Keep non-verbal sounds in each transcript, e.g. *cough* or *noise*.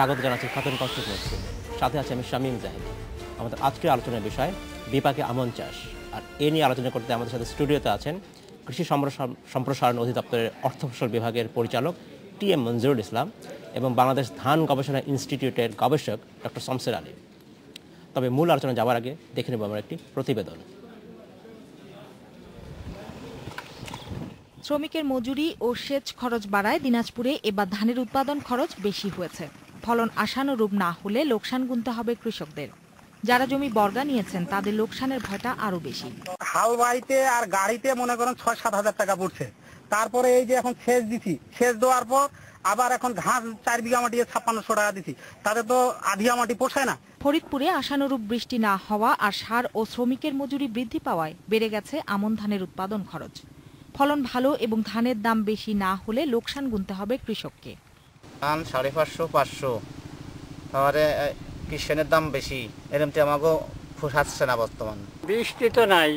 স্বাগত জানাচ্ছি খাতুন কনস্টিটিউন্সি সাথে আছে আমি শামীম জাহিদ। আমাদের আজকের আলোচনার বিষয়, বিপাকে আমন চাষ। আর এ নিয়ে আলোচনা করতে আমাদের সাথে স্টুডিওতে আছেন কৃষি সম্প্রসারণ অধিদপ্তরের অর্থ ফসল বিভাগের পরিচালক টি এম মঞ্জুরুল ইসলাম এবং বাংলাদেশ ধান গবেষণা ইনস্টিটিউটের গবেষক ডক্টর শমসের আলী। তবে মূল আলোচনা যাওয়ার আগে দেখে নেব আমরা একটি প্রতিবেদন। শ্রমিকের মজুরি ও সেচ খরচ বাড়ায় দিনাজপুরে এবার ধানের উৎপাদন খরচ বেশি হয়েছে। ফলন আশানুরূপ না হলে লোকসান গুনতে হবে কৃষকদের। যারা জমি বর্গা নিয়েছেন তাদের লোকসানের ভয়টা আরও বেশি। হাল বাইতে আর গাড়িতে মনে করেন ছয় সাত হাজার টাকা পড়ছে। তারপরে এই যে এখন সেচ দিছি সেচ দেওয়ার পর আবার এখন ঘাস চার বিঘা মাটি ছাপ্পান্নশো টাকা দিছি। তাতে তো আধিয়া মাটি পোষায় না। ফরিদপুরে আশানুরূপ বৃষ্টি না হওয়া আর সার ও শ্রমিকের মজুরি বৃদ্ধি পাওয়ায় বেড়ে গেছে আমন ধানের উৎপাদন খরচ। ফলন ভালো এবং ধানের দাম বেশি না হলে লোকসান গুনতে হবে কৃষককে। ধান সাড়ে পাঁচশো পাঁচশো। তারপরে কিষেনের দাম বেশি। এরমতে আমাকেও পোষাচ্ছে না বর্তমান। বৃষ্টি তো নাই।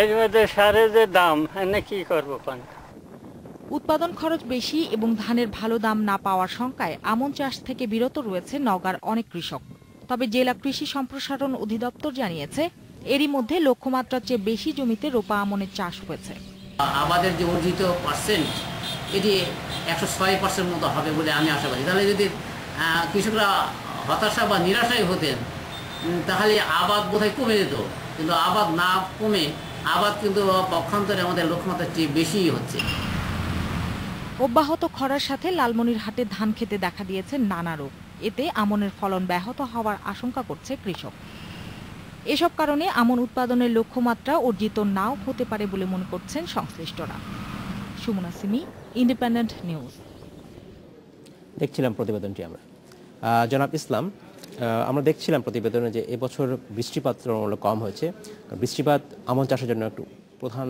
এর মধ্যে সারের যে দাম এনে কি করব পান উৎপাদন খরচ বেশি এবং ধানের ভালো দাম না পাওয়ার শঙ্কায় আমন চাষ থেকে বিরত রয়েছে নগার অনেক কৃষক। তবে জেলা কৃষি সম্প্রসারণ অধিদপ্তর জানিয়েছে এরই মধ্যে লক্ষ্যমাত্রার চেয়ে বেশি জমিতে রোপা আমনের চাষ হয়েছে। আমাদের যে অর্জিত পার্সেন্ট এটি একশো ছয় পার্সেন্ট মতো হবে বলে আমি আশা করি। তাহলে যদি কৃষকরা হতাশা বা নিরাশায় হতেন তাহলে আবাদ বোধহয় কমে যেত। কিন্তু আবাদ না কমে, আবাদ কিন্তু পক্ষান্তরে আমাদের লক্ষ্যমাত্রার চেয়ে বেশিই হচ্ছে। অব্যাহত খরার সাথে লালমনিরহাটে ধান খেতে দেখা দিয়েছে নানা রোগ। এতে আমনের ফলন ব্যাহত হওয়ার আশঙ্কা করছে কৃষক। এসব কারণে আমন উৎপাদনের লক্ষ্যমাত্রা অর্জিত নাও হতে পারে বলে মনে করছেন সংশ্লিষ্টরা। সুমনা সিমি ইন্ডিপেন্ডেন্ট নিউজ দেখছিলাম প্রতিবেদনটি আমরা। জনাব ইসলাম আমরা দেখছিলাম প্রতিবেদনে যে এবছর বৃষ্টিপাত তুলনামূলক কম হয়েছে। বৃষ্টিপাত আমন চাষের জন্য একটু প্রধান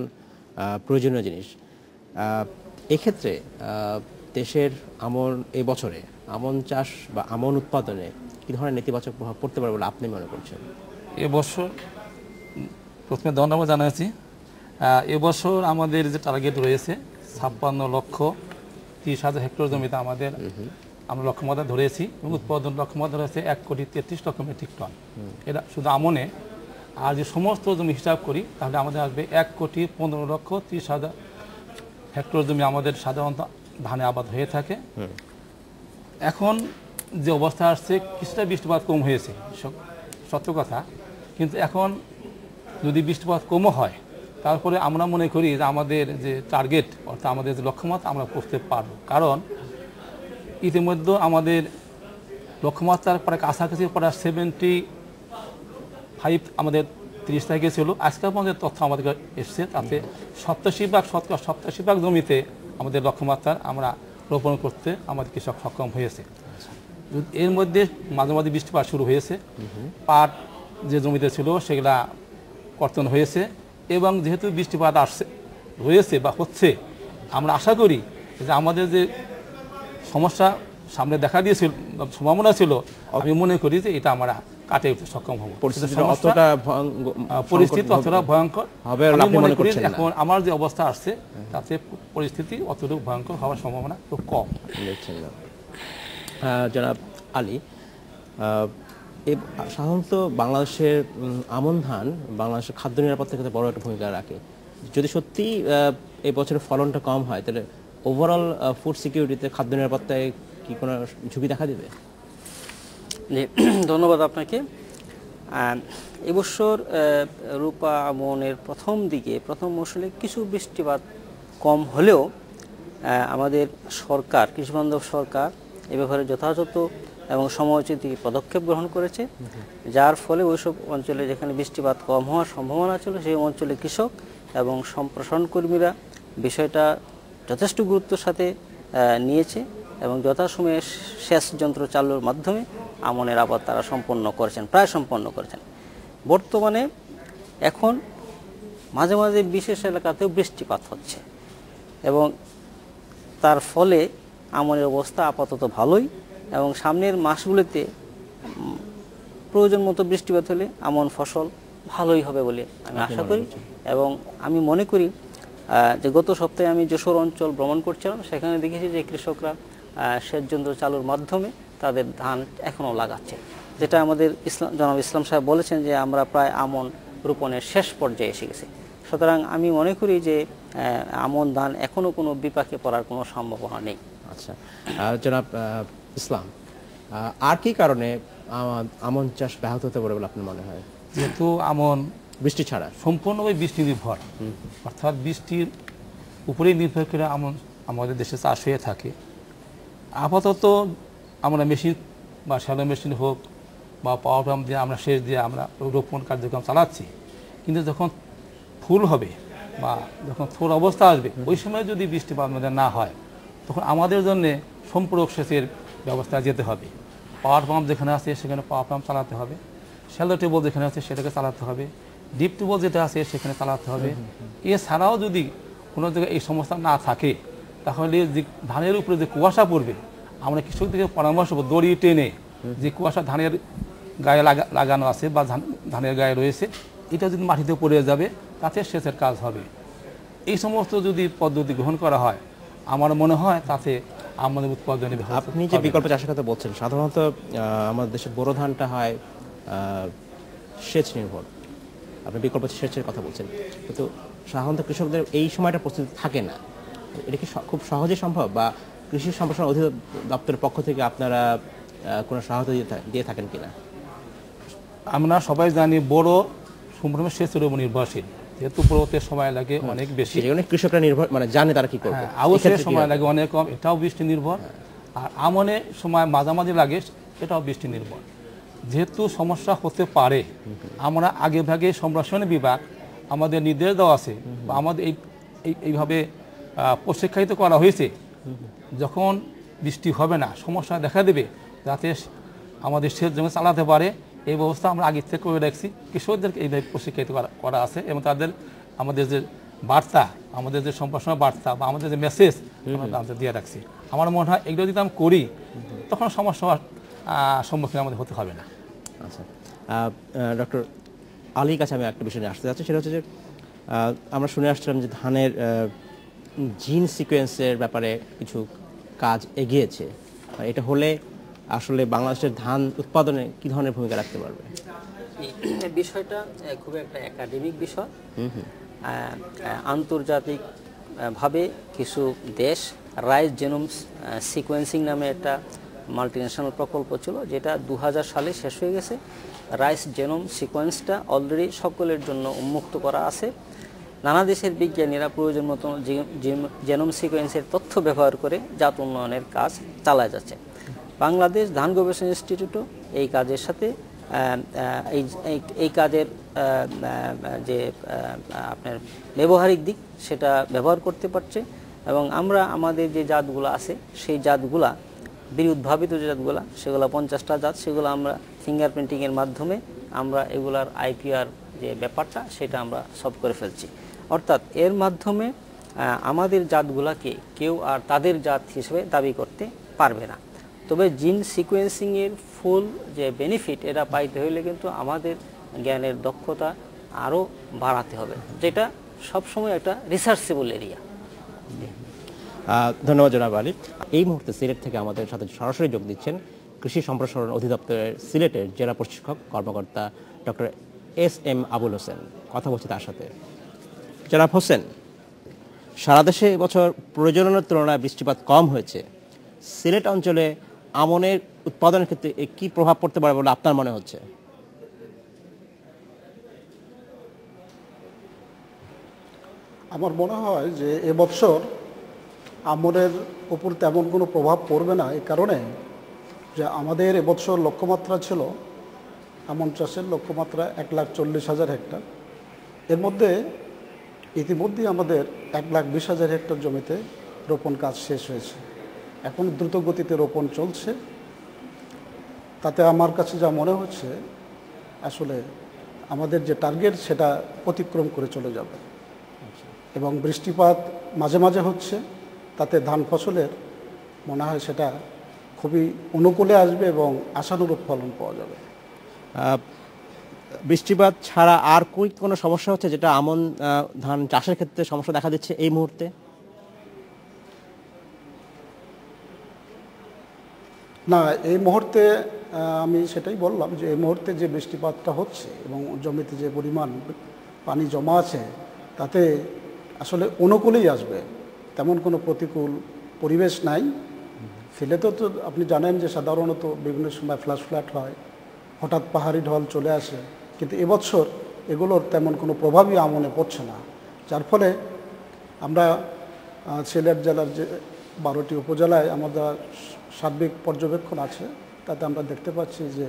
প্রয়োজনীয় জিনিস। এক্ষেত্রে দেশের আমন এই বছরে আমন চাষ বা আমন উৎপাদনে কী ধরনের নেতিবাচক প্রভাব পড়তে পারে বলে আপনি মনে করছেন? এবছর প্রথমে ধন্যবাদ জানাচ্ছি এবছর আমাদের যে টার্গেট রয়েছে ছাপ্পান্ন লক্ষ তিরিশ হাজার হেক্টর জমিতে আমাদের আমরা লক্ষ্যমাত্রা ধরেছি এবং উৎপাদন লক্ষ্যমাত্রা রয়েছে এক কোটি তেত্রিশ লক্ষ মেট্রিক টন। এটা শুধু আমনে। আর যে সমস্ত জমি হিসাব করি তাহলে আমাদের আসবে এক কোটি পনেরো লক্ষ তিরিশ হাজার হেক্টর জমি আমাদের সাধারণত ধানে আবাদ হয়ে থাকে। এখন যে অবস্থা আসছে কিছুটা বৃষ্টিপাত কম হয়েছে সত্য কথা। কিন্তু এখন যদি বৃষ্টিপাত কমও হয় তারপরে আমরা মনে করি যে আমাদের যে টার্গেট অর্থাৎ আমাদের যে লক্ষ্যমাত্রা আমরা করতে পারব। কারণ ইতিমধ্যে আমাদের লক্ষ্যমাত্রার প্রায় কাছাকাছি প্রায় সেভেন্টি ফাইভ আমাদের তিরিশ তারিখে ছিল। আজকাল পর্যন্ত তথ্য আমাদের এসছে তাতে সপ্তাশি ভাগ শতকরা সপ্তাশি ভাগ জমিতে আমাদের লক্ষ্যমাত্রা আমরা রোপণ করতে আমাদের কৃষক সক্ষম হয়েছে। এর মধ্যে মাঝে মাঝে বৃষ্টিপাত শুরু হয়েছে। পাট যে জমিতে ছিল সেগুলা কর্তন হয়েছে। এবং যেহেতু বৃষ্টিপাত আসছে রয়েছে বা হচ্ছে আমরা আশা করি যে আমাদের যে সমস্যা সামনে দেখা দিয়েছিল সম্ভাবনা ছিল আমি মনে করি যে এটা আমরা কাটিয়ে উঠতে সক্ষম হব। পরিস্থিতি অতটা ভয়ঙ্কর। হবে মনে করি এখন আমার যে অবস্থা আসছে তাতে পরিস্থিতি অতটুকু ভয়ঙ্কর হওয়ার সম্ভাবনা খুব কম। জনাব আলী সাধারণত বাংলাদেশের আমন ধান বাংলাদেশের খাদ্য নিরাপত্তার ক্ষেত্রে বড় একটা ভূমিকা রাখে। যদি সত্যি এই বছরের ফলনটা কম হয়, তাহলে ওভারঅল ফুড সিকিউরিটিতে খাদ্য নিরাপত্তায় কি কোনো ঝুঁকি দেখা দেবে? *clears throat* ধন্যবাদ আপনাকে। এবছর রূপা আমনের প্রথম দিকে, প্রথম মৌসুমে কিছু বৃষ্টিপাত কম হলেও আমাদের সরকার, কৃষিবান্ধব সরকার, এ ব্যাপারে যথাযথ এবং সময়োচিত পদক্ষেপ গ্রহণ করেছে। যার ফলে ওইসব অঞ্চলে যেখানে বৃষ্টিপাত কম হওয়ার সম্ভাবনা ছিল, সেই অঞ্চলে কৃষক এবং সম্প্রসারণ কর্মীরা বিষয়টা যথেষ্ট গুরুত্বের সাথে নিয়েছে এবং যথাসময়ে সেচ যন্ত্র চালুর মাধ্যমে আমনের আবাদ তারা সম্পন্ন করেছেন, প্রায় সম্পন্ন করেছেন। বর্তমানে এখন মাঝে মাঝে বিশেষ এলাকাতেও বৃষ্টিপাত হচ্ছে এবং তার ফলে আমনের অবস্থা আপাতত ভালোই। এবং সামনের মাসগুলিতে প্রয়োজন মতো বৃষ্টিপাত হলে আমন ফসল ভালোই হবে বলে আমি আশা করি এবং আমি মনে করি যে গত সপ্তাহে আমি যশোর অঞ্চল ভ্রমণ করছিলাম সেখানে দেখেছি যে কৃষকরা সেচ যন্ত্র চালুর মাধ্যমে তাদের ধান এখনও লাগাচ্ছে। যেটা আমাদের ইসলাম জনাব ইসলাম সাহেব বলেছেন যে আমরা প্রায় আমন রোপণের শেষ পর্যায়ে এসে গেছি। সুতরাং আমি মনে করি যে আমন ধান এখনও কোনো বিপাকে পড়ার কোনো সম্ভাবনা নেই। আচ্ছা। জনাব ইসলাম। আর কি কারণে আম- আমন চাষ ব্যাহত হতে পারে বলে আপনার মনে হয়? যেহেতু আমন বৃষ্টি ছাড়া। সম্পূর্ণভাবে বৃষ্টি নির্ভর। অর্থাৎ বৃষ্টির উপরেই নির্ভর করে আমন আমাদের দেশে চাষ হয়ে থাকে। আপাতত আমরা মেশিন বা শ্যালো মেশিন হোক বা পাওয়ার পাম্প দিয়ে আমরা সেচ দিয়ে আমরা রোপণ কার্যক্রম চালাচ্ছি। কিন্তু যখন ফুল হবে বা যখন ফুল অবস্থা আসবে ওই সময় যদি বৃষ্টিপাত না হয় তখন আমাদের জন্য সম্পূরক সেচের ব্যবস্থা যেতে হবে। পাওয়ার পাম্প যেখানে আছে সেখানে পাওয়ার পাম্প চালাতে হবে। শ্যালো টেবল যেখানে আছে সেটাকে চালাতে হবে। ডিপ টিউবওয়েল যেটা আছে সেখানে চালাতে হবে। এছাড়াও যদি কোনো জায়গায় এই সমস্যা না থাকে তাহলে যে ধানের উপরে যে কুয়াশা পড়বে আমরা কৃষকদেরকে পরামর্শ দড়ি টেনে যে কুয়াশা ধানের গায়ে লাগা লাগানো আছে বা ধান ধানের গায়ে রয়েছে এটা যদি মাটিতে পড়ে যাবে তাতে সেচের কাজ হবে। এই সমস্ত যদি পদ্ধতি গ্রহণ করা হয় আমার মনে হয় তাতে আমাদের উৎপাদনে আপনি যে বিকল্প চাষের কথা বলছেন সাধারণত আমাদের দেশে বোরো ধানটা হয় সেচ নির্ভর। আপনি বিকল্প সেচের কথা বলছেন। কিন্তু সাধারণত কৃষকদের এই সময়টা প্রস্তুতি থাকে না। এটা কি খুব সহজে সম্ভব? বা কৃষি সম্প্রসারণ অধিদপ্তরের পক্ষ থেকে আপনারা কোনো সহায়তা দিয়ে থাকেন কিনা? আমরা সবাই জানি বড় সম্পূর্ণ সেচের উপর নির্ভরশীল। যেহেতু বড়তে সময় লাগে অনেক বেশি। জন্য কৃষকরা নির্ভর মানে জানে তারা কি করবে। হ্যাঁ, কি সময় লাগে অনেক কম এটাও বৃষ্টি নির্ভর। আর আমনে সময় মাঝামাঝি লাগে এটাও বৃষ্টি নির্ভর। যেহেতু সমস্যা হতে পারে আমরা আগে ভাগে সম্প্রসারণ বিভাগ আমাদের নির্দেশ দেওয়া আছে বা আমাদের এই এই- এইভাবে প্রশিক্ষিত করা হয়েছে। যখন বৃষ্টি হবে না সমস্যা দেখা দেবে যাতে আমাদের সেচ জমি চালাতে পারে এই ব্যবস্থা আমরা আগে থেকে করে রাখছি। কৃষকদেরকে এইভাবে প্রশিক্ষিত করা- করা আছে এবং তাদের আমাদের যে বার্তা আমাদের যে সম্প্রসারণ বার্তা বা আমাদের যে মেসেজ আমরা দিয়ে রাখছি। আমার মনে হয় এগুলো যদি আমি করি তখন সমস্যার আহ, সম্মুখীন আমাদের হতে হবে না। আচ্ছা। ডক্টর আলীর কাছে আমি একটা বিষয় নিয়ে আসতে যাচ্ছি সেটা হচ্ছে যে আমরা শুনে আসছিলাম যে ধানের জিন সিকোয়েন্সের ব্যাপারে কিছু কাজ এগিয়েছে। এটা হলে আসলে বাংলাদেশের ধান উৎপাদনে কি ধরনের ভূমিকা রাখতে পারবে? বিষয়টা খুব একটা একাডেমিক বিষয়। আন্তর্জাতিক ভাবে কিছু দেশ রাইস জেনোমস সিকোয়েন্সিং নামে একটা মাল্টিন্যাশনাল প্রকল্প ছিল যেটা দু হাজার সালে শেষ হয়ে গেছে। রাইস জেনোম সিকোয়েন্সটা অলরেডি সকলের জন্য উন্মুক্ত করা আছে। নানা দেশের বিজ্ঞানীরা প্রয়োজন মতো জেনোম সিকোয়েন্সের তথ্য ব্যবহার করে জাত উন্নয়নের কাজ চালায় যাচ্ছে। বাংলাদেশ ধান গবেষণা ইনস্টিটিউটও এই কাজের সাথে এই, এই- কাজের যে আপনার ব্যবহারিক দিক, সেটা ব্যবহার করতে পারছে। এবং আমরা, আমাদের যে জাতগুলো আছে, সেই জাতগুলা বীর উদ্ভাবিত যে জাতগুলা, সেগুলো পঞ্চাশটা জাত, সেগুলো আমরা ফিঙ্গার প্রিন্টিংয়ের মাধ্যমে আমরা এগুলার আইপিআর যে ব্যাপারটা, সেটা আমরা সব করে ফেলছি। অর্থাৎ এর মাধ্যমে আমাদের জাতগুলাকে কেউ আর তাদের জাত হিসেবে দাবি করতে পারবে না। তবে জিন সিকোয়েন্সিংয়ের ফুল যে বেনিফিট এটা পাইতে হইলে কিন্তু আমাদের জ্ঞানের দক্ষতা আরও বাড়াতে হবে, যেটা সবসময় একটা রিসার্চেবল এরিয়া ধন্যবাদ জনাব আলী। এই মুহূর্তে সিলেট থেকে আমাদের সাথে সরাসরি যোগ দিচ্ছেন কৃষি সম্প্রসারণ অধিদপ্তরের সিলেটের জেলা প্রশিক্ষক কর্মকর্তা doctor S M Abul Hossain. কথা বলছি তার সাথে। জনাব হোসেন, সারা দেশে এবছর প্রয়োজনের তুলনায় বৃষ্টিপাত কম হয়েছে। সিলেট অঞ্চলে আমনের উৎপাদনের ক্ষেত্রে এ কি প্রভাব পড়তে পারে বলে আপনার মনে হচ্ছে? আমার মনে হয় যে এবছর আমনের উপর তেমন কোনো প্রভাব পড়বে না এই কারণে যে আমাদের এবছর লক্ষ্যমাত্রা ছিল আমন চাষের লক্ষ্যমাত্রা এক লাখ চল্লিশ হাজার হেক্টর। এর মধ্যে ইতিমধ্যেই আমাদের এক লাখ বিশ হাজার হেক্টর জমিতে রোপণ কাজ শেষ হয়েছে। এখন দ্রুত গতিতে রোপণ চলছে। তাতে আমার কাছে যা মনে হচ্ছে আসলে আমাদের যে টার্গেট সেটা অতিক্রম করে চলে যাবে। এবং বৃষ্টিপাত মাঝে মাঝে হচ্ছে তাতে ধান ফসলের মনে হয় সেটা খুবই অনুকূলে আসবে এবং আশানুরূপ ফলন পাওয়া যাবে। বৃষ্টিপাত ছাড়া আর কই কোনো সমস্যা হচ্ছে যেটা আমন ধান চাষের ক্ষেত্রে সমস্যা দেখা দিচ্ছে এই মুহূর্তে? না, এই মুহূর্তে আমি সেটাই বললাম যে, এই মুহূর্তে যে বৃষ্টিপাতটা হচ্ছে এবং জমিতে যে পরিমাণ পানি জমা আছে, তাতে আসলে অনুকূলেই আসবে। তেমন কোনো প্রতিকূল পরিবেশ নাই। সিলেটে তো আপনি জানেন যে, সাধারণত বিভিন্ন সময় ফ্ল্যাশ ফ্ল্যাট হয়, হঠাৎ পাহাড়ি ঢল চলে আসে, কিন্তু এবছর এগুলোর তেমন কোনো প্রভাবই আমনে পড়ছে না। যার ফলে আমরা সিলেট জেলার যে বারোটি উপজেলায় আমাদের সার্বিক পর্যবেক্ষণ আছে তাতে আমরা দেখতে পাচ্ছি যে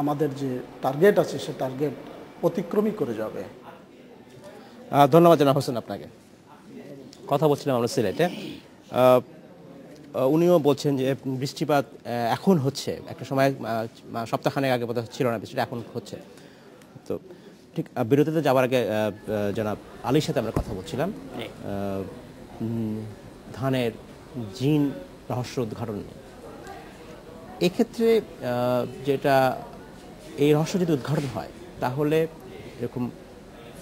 আমাদের যে টার্গেট আছে সে টার্গেট অতিক্রমই করে যাবে। ধন্যবাদ জানা হোসেন আপনাকে। কথা বলছিলাম আমরা সিলেটে। উনিও বলছেন যে বৃষ্টিপাত এখন হচ্ছে। একটা সময় সপ্তাহখানেক আগে বোধহয় ছিল না বৃষ্টিটা এখন হচ্ছে। তো ঠিক বিরতিতে যাওয়ার আগে জনাব আলীর সাথে আমরা কথা বলছিলাম। ধানের জিন রহস্য উদ্ঘাটন নিয়ে। এক্ষেত্রে যেটা এই রহস্য যদি উদ্ঘাটন হয় তাহলে এরকম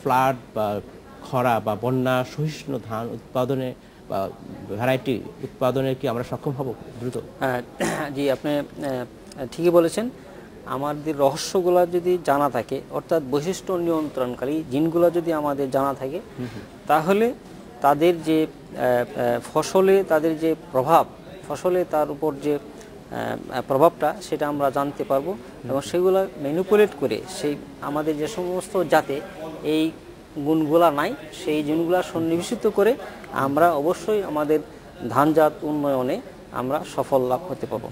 ফ্লাড বা খরা বা বন্যা সহিষ্ণু ধান উৎপাদনে বা ভ্যারাইটি উৎপাদনে কি আমরা সক্ষম হব দ্রুত? হ্যাঁ, *clears throat* জি আপনি ঠিকই বলেছেন। আমাদের রহস্যগুলো যদি জানা থাকে অর্থাৎ বৈশিষ্ট্য নিয়ন্ত্রণকারী জিনগুলো যদি আমাদের জানা থাকে তাহলে তাদের যে ফসলে তাদের যে প্রভাব ফসলে তার উপর যে প্রভাবটা সেটা আমরা জানতে পারব এবং সেগুলো ম্যানিপুলেট করে সেই আমাদের যে সমস্ত জাতে এই গুণগুলা নাই, সেই জিনগুলা সন্নিবেশিত করে আমরা অবশ্যই আমাদের ধানজাত উন্নয়নে আমরা সফল লাভ হতে পারব।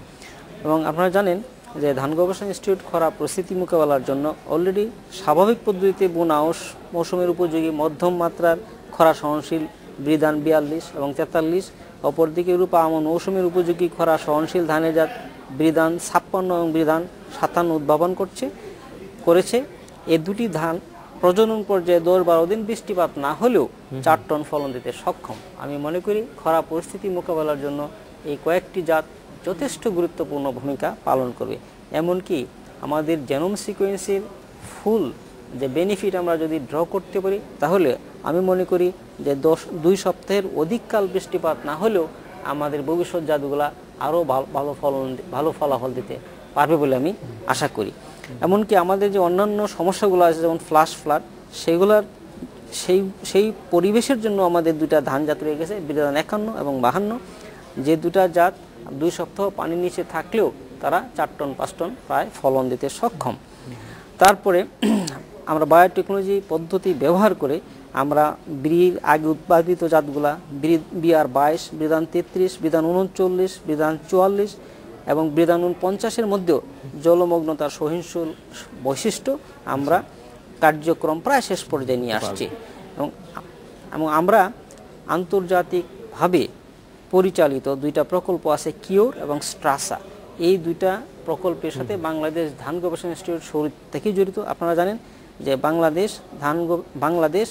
এবং আপনারা জানেন যে ধান গবেষণা ইনস্টিটিউট খরা পরিস্থিতি মোকাবেলার জন্য অলরেডি স্বাভাবিক পদ্ধতিতে বোনা আউশ মৌসুমের উপযোগী মধ্যম মাত্রার খরা সহনশীল বৃদান বিয়াল্লিশ এবং তেতাল্লিশ অপরদিকে রূপা আমন মৌসুমের উপযোগী খরা সহনশীল ধানের জাত বৃদান ছাপ্পান্ন এবং বৃদান সাতান্ন উদ্ভাবন করছে করেছে। এ দুটি ধান প্রজনন পর্যায়ে দশ বারো দিন বৃষ্টিপাত না হলেও চার টন ফলন দিতে সক্ষম। আমি মনে করি খরা পরিস্থিতি মোকাবেলার জন্য এই কয়েকটি জাত যথেষ্ট গুরুত্বপূর্ণ ভূমিকা পালন করবে। এমনকি আমাদের জেনোম সিকোয়েন্সের ফুল যে বেনিফিট আমরা যদি ড্র করতে পারি তাহলে আমি মনে করি যে দশ, দুই সপ্তাহের অধিককাল বৃষ্টিপাত না হলেও আমাদের ভবিষ্যৎ জাতগুলা আরও ভালো ফলন ভালো ফলাফল দিতে পারবে বলে আমি আশা করি। এমনকি আমাদের যে অন্যান্য সমস্যাগুলো আছে, যেমন ফ্লাশ ফ্লাড সেগুলার সেই সেই পরিবেশের জন্য আমাদের দুটা ধান জাত রয়ে গেছে, বিধান একান্ন এবং বাহান্ন। যে দুটা জাত দুই সপ্তাহ পানির নিচে থাকলেও তারা চার টন, পাঁচ টন প্রায় ফলন দিতে সক্ষম। তারপরে আমরা বায়োটেকনোলজি পদ্ধতি ব্যবহার করে আমরা ব্রির আগে উৎপাদিত জাতগুলা বিআর বাইশ বিধান তেত্রিশ বিধান উনচল্লিশ বিধান চুয়াল্লিশ এবং বিধান পঞ্চাশের মধ্যেও জলমগ্নতার সহিংসল বৈশিষ্ট্য আমরা কার্যক্রম প্রায় শেষ পর্যায়ে নিয়ে আসছি। এবং এবং আমরা আন্তর্জাতিকভাবে পরিচালিত দুইটা প্রকল্প আছে কিওর এবং স্ট্রাসা। এই দুইটা প্রকল্পের সাথে বাংলাদেশ ধান গবেষণা ইনস্টিটিউট শুরু থেকেই জড়িত। আপনারা জানেন যে বাংলাদেশ ধান বাংলাদেশ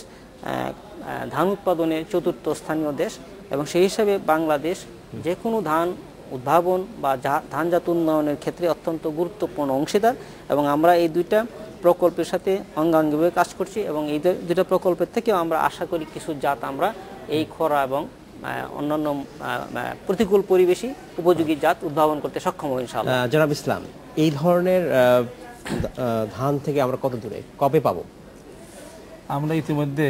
ধান উৎপাদনের চতুর্থ স্থানীয় দেশ এবং সেই হিসাবে বাংলাদেশ যে কোনো ধান উদ্ভাবন বা ধানজাত উন্নয়নের ক্ষেত্রে অত্যন্ত গুরুত্বপূর্ণ অংশীদার এবং আমরা এই দুইটা প্রকল্পের সাথে অঙ্গাঙ্গিভাবে কাজ করছি এবং এই দু- দুইটা প্রকল্পের থেকেও আমরা আশা করি কিছু জাত আমরা এই খরা এবং অন্যান্য প্রতিকূল পরিবেশী উপযোগী জাত উদ্ভাবন করতে সক্ষম হব ইনশাআল্লাহ। জনাব ইসলাম এই ধরনের ধান থেকে আমরা কত দূরে? কবে পাবো? আমরা ইতিমধ্যে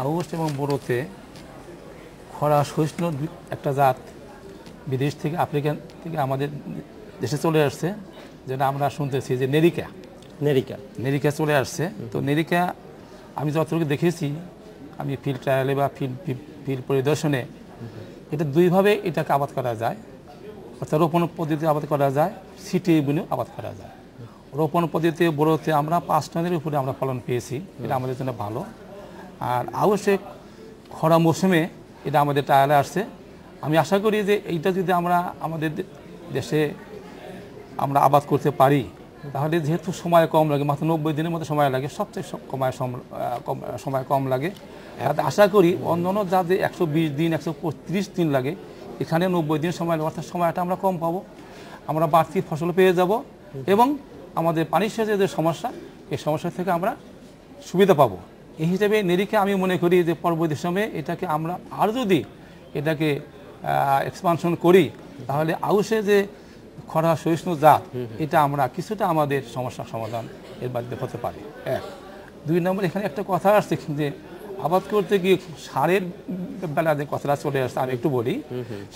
আউশ এবং বোরোতে খরা সহিষ্ণু একটা জাত বিদেশ থেকে আফ্রিকান থেকে আমাদের দেশে চলে আসছে যেটা আমরা শুনতেছি যে নেরিকা। নেরিকা। নেরিকা চলে আসছে। তো নেরিকা আমি যতটুকু দেখেছি আমি ফিল্ড ট্রায়ালে বা ফিল্ড ফিল্ড পরিদর্শনে এটা দুইভাবে এটাকে আবাদ করা যায়। অর্থাৎ রোপণ পদ্ধতিতে আবাদ করা যায় সিটি বুনেও আবাদ করা যায়। রোপণ পদ্ধতিতে বড়োতে আমরা পাঁচ টনের উপরে আমরা ফলন পেয়েছি এটা আমাদের জন্য ভালো। আর আবশ্যক খরা মৌসুমে এটা আমাদের ট্রায়ালে আসছে। আমি আশা করি যে এইটা যদি আমরা আমাদের দেশে আমরা আবাদ করতে পারি, তাহলে যেহেতু সময় কম লাগে, মাত্র নব্বই দিনের মতো সময় লাগে, সবচেয়ে কমায় কম- সময় কম লাগে। আশা করি অন্যান্য যা যে একশো বিশ দিন, একশো পঁয়ত্রিশ দিন লাগে, এখানে নব্বই দিন সময় লাগে, অর্থাৎ সময়টা আমরা কম পাবো। আমরা বাড়তি ফসল পেয়ে যাব এবং আমাদের পানির সেচের যে সমস্যা, এই সমস্যা থেকে আমরা সুবিধা পাবো। এই হিসাবে নেরিকে আমি মনে করি যে পরবর্তী সময়ে এটাকে আমরা আর যদি এটাকে এক্সপানশন করি তাহলে আউশে যে খরা সহিষ্ণু জাত এটা আমরা কিছুটা আমাদের সমস্যার সমাধান এর বাধ্যে হতে পারে। এক। দুই নম্বর এখানে একটা কথা আসছে যে আবাদ করতে গিয়ে সারের বেলা যে কথাটা চলে আসছে আমি একটু বলি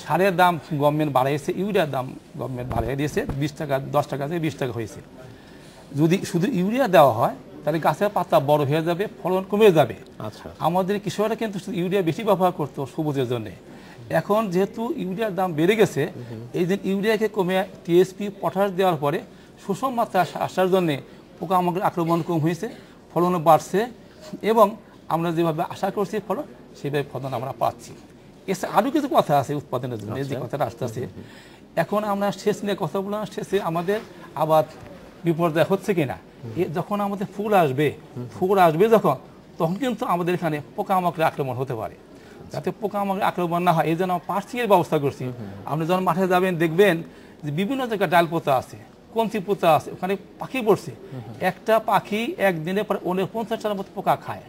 সারের দাম গভর্নমেন্ট বাড়াইছে ইউরিয়ার দাম গভর্নমেন্ট বাড়াই দিয়েছে বিশ টাকা দশ টাকা থেকে বিশ টাকা হয়েছে। যদি শুধু ইউরিয়া দেওয়া হয় তাহলে গাছের পাতা বড় হয়ে যাবে ফলন কমে যাবে। আচ্ছা। আমাদের কৃষকরা কিন্তু ইউরিয়া বেশি ব্যবহার করতো সবুজের জন্য। এখন যেহেতু ইউরিয়ার দাম বেড়ে গেছে এই দিন ইউরিয়াকে কমে টিএসপি পটাশ দেওয়ার পরে সুষম মাত্রা আসার জন্য পোকামাকড় আক্রমণ কম হয়েছে ফলনও বাড়ছে এবং আমরা যেভাবে আশা করছি ফলন সেভাবে ফলন আমরা পাচ্ছি। এছাড়া আরও কিছু কথা আছে উৎপাদনের জন্য এই যে কথাটা আসতেছে। এখন আমরা সেচ নিয়ে কথা বললাম শেষে আমাদের আবাদ বিপর্যয় হচ্ছে কিনা? যখন আমাদের ফুল আসবে ফুল আসবে যখন তখন কিন্তু আমাদের এখানে পোকামাকড় আক্রমণ হতে পারে। যাতে পোকামাকড় আক্রমণ না হয় এই জন্য আমরা পার্সিংয়ের ব্যবস্থা করছি। আপনি যখন মাঠে যাবেন দেখবেন যে বিভিন্ন জায়গায় ডাল পোতা আছে কঞ্চি পোতা আছে ওখানে পাখি পড়ছে। একটা পাখি একদিনে প্রায় উনপঞ্চাশটার মতো পোকা খায়।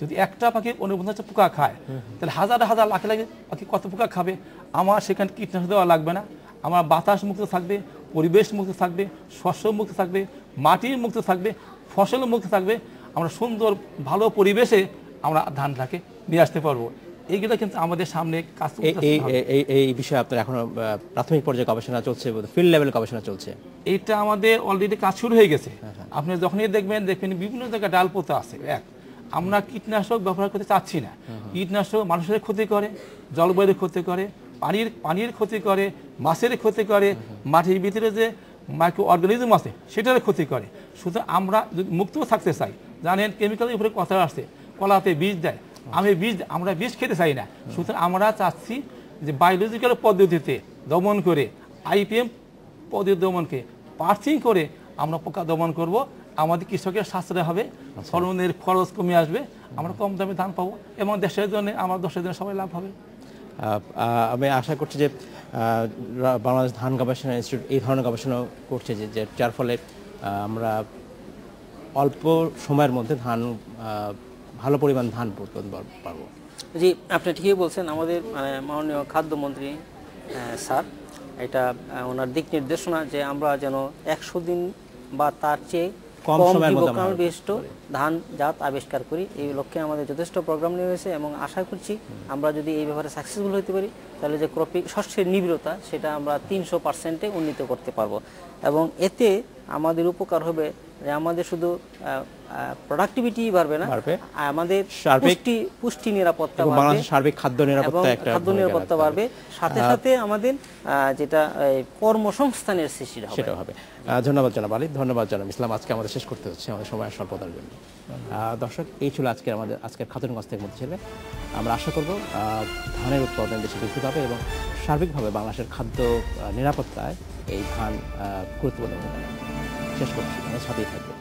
যদি একটা পাখি উনপঞ্চাশটা পোকা খায় তাহলে হাজার হাজার লাখ লাখ পাখি কত পোকা খাবে? আমার সেখানে কীটনাশক দেওয়া লাগবে না। আমার বাতাস মুক্ত থাকবে পরিবেশ মুক্ত থাকবে শস্য মুক্ত থাকবে মাটির মুক্ত থাকবে ফসল মুক্ত থাকবে আমরা সুন্দর ভালো পরিবেশে আমরা ধানটাকে নিয়ে আসতে পারব। এইগুলো কিন্তু আমাদের সামনে কাজ এই এই এই- এই এই বিষয়ে আপনার এখনও প্রাথমিক পর্যায়ে গবেষণা চলছে ফিল্ড লেভেল গবেষণা চলছে। এটা আমাদের অলরেডি কাজ শুরু হয়ে গেছে। আপনি যখনই দেখবেন দেখবেন বিভিন্ন জায়গায় ডাল পোতা আছে। এক আমরা কীটনাশক ব্যবহার করতে চাচ্ছি না। কীটনাশক মানুষের ক্ষতি করে জলবায়ুর ক্ষতি করে পানির পানির ক্ষতি করে মাছের ক্ষতি করে মাটির ভিতরে যে মাইক্রো অর্গানিজম আছে সেটার ক্ষতি করে। শুধু আমরা যদি মুক্ত থাকতে চাই, জানেন কেমিক্যালের উপরে কথা আসছে কলাতে বীজ দেয়, আমি বীজ আমরা বীজ খেতে চাই না। সুতরাং আমরা চাচ্ছি যে বায়োলজিক্যাল পদ্ধতিতে দমন করে আইপিএম পদ্ধতি দমনকে পার্সিং করে আমরা পোকা দমন করব, আমাদের কৃষকের সাশ্রয় হবে, ফলনের খরচ কমে আসবে, আমরা কম দামে ধান পাবো এবং দেশের জন্য, আমার দেশের জন্য সবাই লাভ হবে। আমি আশা করছি যে বাংলাদেশ ধান গবেষণা ইনস্টিটিউট এই ধরনের গবেষণা করছে যে যার ফলে আমরা অল্প সময়ের মধ্যে ধান ভালো পরিমাণ ধান উৎপাদন পার- পারব। জি আপনি ঠিকই বলছেন। আমাদের মানে, মাননীয় খাদ্যমন্ত্রী স্যার এটা ওনার দিক নির্দেশনা যে আমরা যেন একশো দিন বা তার চেয়ে কম সময়ের মধ্যে আমরা ধান জাত আবিষ্কার করি এই লক্ষ্যে আমাদের যথেষ্ট প্রোগ্রাম নিয়ে হয়েছে এবং আশা করছি আমরা যদি এই ব্যাপারে সাকসেসফুল হতে পারি তাহলে যে ক্রপিং শস্যের নিবিড়তা সেটা আমরা তিনশো পার্সেন্টে উন্নীত করতে পারব। এবং এতে আমাদের উপকার হবে যে আমাদের শুধু প্রোডাক্টিভিটি বাড়বে না আমাদের পুষ্টি পুষ্টি নিরাপত্তা বাড়বে। সার্বিক খাদ্য নিরাপত্তা একটা খাদ্য নিরাপত্তা বাড়বে। সাথে সাথে আমাদের যেটা কর্মসংস্থানের সৃষ্টি হবে। সেটাও হবে। ধন্যবাদ জানাব আলী ধন্যবাদ জানাব ইসলাম। আজকে আমাদের শেষ করতে হচ্ছে আমাদের সময় স্বল্পতার জন্য। দর্শক এই ছিল আজকে আমাদের আজকের খাতুনগঞ্জ থেকে মধ্যে ছেলে। আমরা আশা করব আহ, ধানের উৎপাদন দেশে বৃদ্ধি পাবে এবং সার্বিকভাবে বাংলাদেশের খাদ্য নিরাপত্তায় এই ধান গুরুত্বপূর্ণ ভূমিকা। শেষ করছি আমাদের সাথেই থাকবে